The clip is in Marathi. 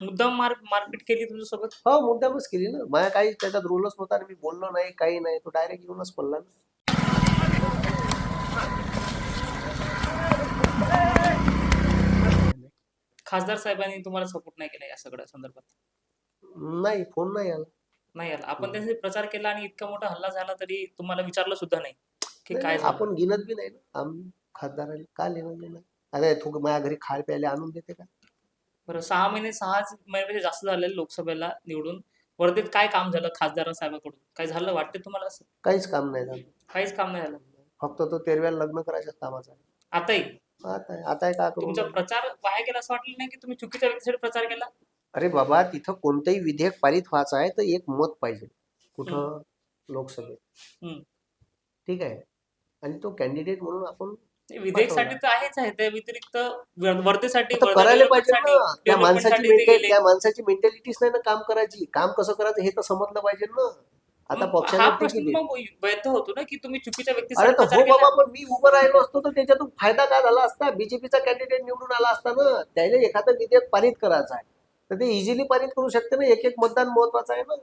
मुद्दाम मार मारपीट केली तुमच्यासोबत? हो मुद्दामच केली ना. माझ्या काही त्याच्यात रोलच नव्हता आणि मी बोललो नाही काही नाही. तो डायरेक्ट येऊनच पडला ना. खासदार साहेबांनी तुम्हाला सपोर्ट नाही केला या सगळ्या संदर्भात? नाही फोन नाही आला. नाही आला. आपण त्यांचे प्रचार केला आणि इतका मोठा हल्ला झाला तरी तुम्हाला विचारलं सुद्धा नाही की काय नाही, झालं? आपण गिनत बी नाही ना. आम्ही खासदाराला का लिहिलं नाही अरे तू माझ्या घरी खाय प्यायला आणून देते का? बरं सहा महिने सहा महिन्यापेक्षा जास्त झालेले लोकसभेला निवडून वर्धेत काय काम झालं खासदार साहेबांकडून? काय झालं वाटते तुम्हाला असं? काहीच काम नाही झालं. काहीच काम नाही झालं. फक्त तो तेरव्याला लग्न करायच्याच कामाचा आहे. आताही? आता आता काय करू? तुमचा प्रचार वाया गेला असं वाटलं नाही की तुम्ही चुकीच्या व्यक्तीसाठी प्रचार केला? अरे बाबा तिथं कोणतंही विधेयक पारित व्हायचं आहे तर एक मत पाहिजे. कुठं? लोकसभेत. हम्म. ठीक आहे. आणि तो कॅन्डिडेट म्हणून आपण विधेयकसाठी तर आहेच आहे त्या व्यतिरिक्त वर- वर्धेसाठी आता वर्धा करायला पाहिजे ना त्या माणसाची साठी ते मेंटॅलिटी गेले. त्या माणसाची मेंटॅलिटीच नाही ना काम करायची. काम कसं करायचं हे तर समजलं पाहिजे ना. आता मग पक्षाने ते प्रश्न केले. मग वैध होतो ना की तुम्ही चुकीच्या अरे व्यक्तीसाठी तर प्रचार हो केला बाबा पण मी उभं राहिलो असतो तर त्याच्यातून फायदा काय झाला असता? बीजेपीचा कॅन्डिडेट निवडून आला असता ना. त्याला एखादं विधेयक पारित करायचं आहे. तर ते इझिली पारित करू शकते ना. एक एक मतदान महत्वाचं आहे ना.